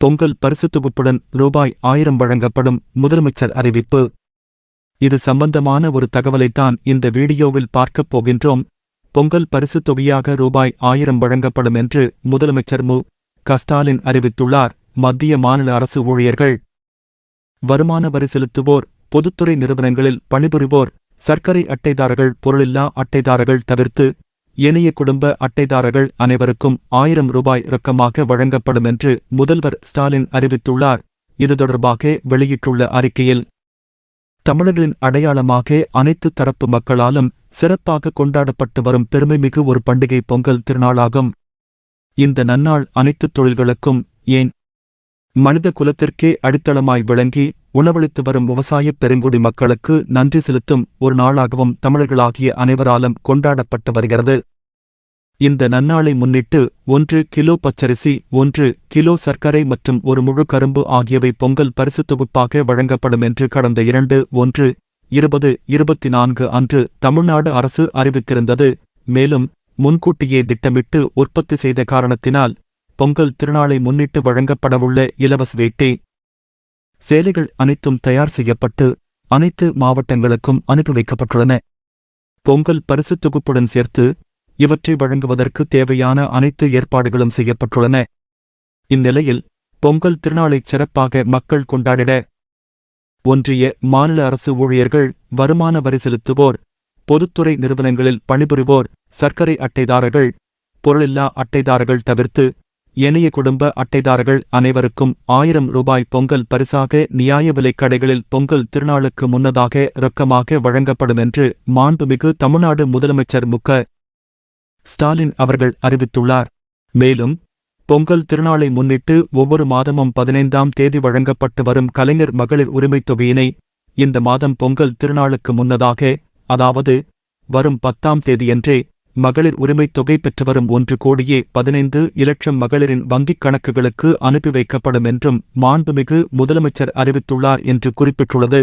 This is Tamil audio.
பொங்கல் பரிசு தொகுப்புடன் ரூபாய் ஆயிரம் வழங்கப்படும் முதலமைச்சர் அறிவிப்பு. இது சம்பந்தமான ஒரு தகவலைத்தான் இந்த வீடியோவில் பார்க்கப் போகின்றோம். பொங்கல் பரிசு தொகையாக ரூபாய் ஆயிரம் வழங்கப்படும் என்று முதலமைச்சர் மு. க. ஸ்டாலின் அறிவித்துள்ளார். மத்திய மாநில அரசு ஊழியர்கள். வருமான வரி செலுத்துவோர் பொதுத்துறை நிறுவனங்களில் பணிபுரிவோர் சர்க்கரை அட்டைதாரர்கள் பொருளில்லா அட்டைதாரர்கள் தவிர்த்து ஏனைய குடும்ப அட்டைதாரர்கள் அனைவருக்கும் ஆயிரம் ரூபாய் ரொக்கமாக வழங்கப்படும் என்று முதல்வர் ஸ்டாலின் அறிவித்துள்ளார். இது தொடர்பாக வெளியிட்டுள்ள அறிக்கையில் தமிழர்களின் அடையாளமாக அனைத்து தரப்பு மக்களாலும் சிறப்பாக கொண்டாடப்பட்டு வரும் பெருமைமிகு ஒரு பண்டிகை பொங்கல் திருநாளாகும். இந்த நன்னாள் அனைத்து தொழில்களுக்கும் ஏன் மனித குலத்திற்கே அடித்தளமாய் விளங்கி உணவளித்து வரும் விவசாயப் பெருங்குடி மக்களுக்கு நன்றி செலுத்தும் ஒரு நாளாகவும் தமிழர்களாகிய அனைவராலும் கொண்டாடப்பட்டு வருகிறது. இந்த நன்னாளை முன்னிட்டு ஒன்று கிலோ பச்சரிசி ஒன்று கிலோ சர்க்கரை மற்றும் ஒரு முழு கரும்பு ஆகியவை பொங்கல் பரிசு தொகுப்பாக வழங்கப்படும் என்று கடந்த இரண்டு ஒன்று இருபது இருபத்தி நான்கு அன்று தமிழ்நாடு அரசு அறிவித்திருந்தது. மேலும் முன்கூட்டியே திட்டமிட்டு உற்பத்தி செய்த காரணத்தினால் பொங்கல் திருநாளை முன்னிட்டு வழங்கப்படவுள்ள இலவச வேட்டை சேலைகள் அனைத்தும் தயார் செய்யப்பட்டு அனைத்து மாவட்டங்களுக்கும் அனுப்பி வைக்கப்பட்டுள்ளன. பொங்கல் பரிசு தொகுப்புடன் சேர்த்து இவற்றை வழங்குவதற்கு தேவையான அனைத்து ஏற்பாடுகளும் செய்யப்பட்டுள்ளன. இந்நிலையில் பொங்கல் திருநாளைச் சிறப்பாக மக்கள் கொண்டாடிட ஒன்றிய மாநில அரசு ஊழியர்கள் வருமான வரி செலுத்துவோர் பொதுத்துறை நிறுவனங்களில் பணிபுரிவோர் சர்க்கரை அட்டைதாரர்கள் பொருளில்லா அட்டைதாரர்கள் தவிர்த்து ஏனைய குடும்ப அட்டைதாரர்கள் அனைவருக்கும் ஆயிரம் ரூபாய் பொங்கல் பரிசாக நியாய விலைக் கடைகளில் பொங்கல் திருநாளுக்கு முன்னதாக ரொக்கமாக வழங்கப்படும் என்று மாண்புமிகு தமிழ்நாடு முதலமைச்சர் முக்க ஸ்டாலின் அவர்கள் அறிவித்துள்ளார். மேலும் பொங்கல் திருநாளை முன்னிட்டு ஒவ்வொரு மாதமும் பதினைந்தாம் தேதி வழங்கப்பட்டு வரும் கலைஞர் மகளிர் உரிமைத் தொகையினை இந்த மாதம் பொங்கல் திருநாளுக்கு முன்னதாக அதாவது வரும் பத்தாம் தேதியன்றே மகளிர் உரிமைத் தொகை பெற்று வரும் ஒன்று கோடியே பதினைந்து இலட்சம் மகளிரின் வங்கிக் கணக்குகளுக்கு அனுப்பி வைக்கப்படும் என்றும் மாண்புமிகு முதலமைச்சர் அறிவித்துள்ளார் என்று குறிப்பிட்டுள்ளது.